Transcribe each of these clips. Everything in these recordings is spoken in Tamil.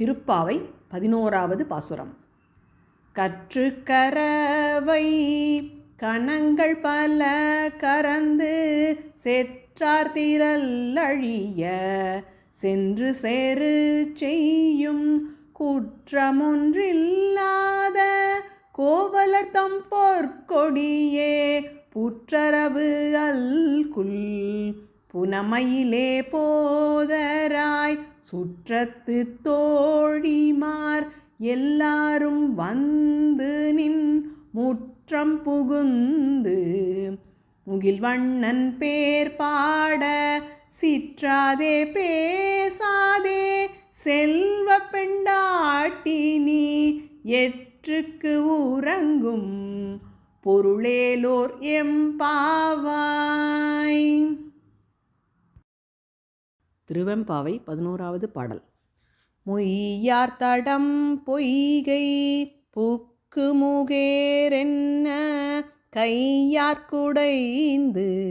திருப்பாவை பதினோராவது பாசுரம். கற்று கரவை கணங்கள் பல கறந்து செற்றார் அழிய சென்று சேரு செய்யும் குற்றமொன்றில்லாத கோவலர் தம் பொற்கொடியே புற்றரவு அல்குல் புனமையிலே போதராய் சுற்றத்து தோழிமார் எல்லாரும் வந்து நின் முற்றம் புகுந்து முகில்வண்ணன் பேர் பாட சிற்றாதே பேசாதே செல்வ பெண்டாட்டி நீ எற்றுக்கு உறங்கும் பொருளேலோர் எம்பாவாய் திருவெம்பாவை பதினோராவது பாடல். மொய்யார் தடம் பொய்கை புக்கு முகேரென்ன கையார் குடைந்து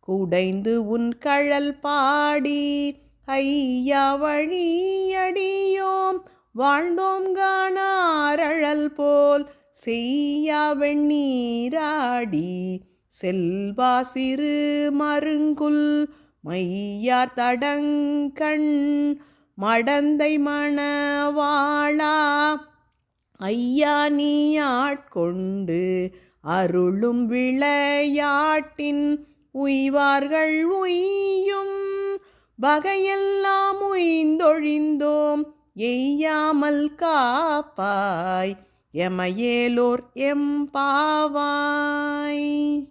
குடைந்து உன் கழல் பாடி ஐயா வழியடியோம் வாழ்ந்தோம் காணாரழல் போல் செய்யா வெண்ணீராடி செல்வா சிறு மருங்குல் மையார் தடங்கண் மடந்தை மணவாளா. ஐயா நீ ஆட்கொண்டு அருளும் விளையாட்டின் உய்வார்கள் உய்யும். வகையெல்லாம் உய்ந்தொழிந்தோம் எய்யாமல் காப்பாய். எமையேலோர் எம்பாவாய்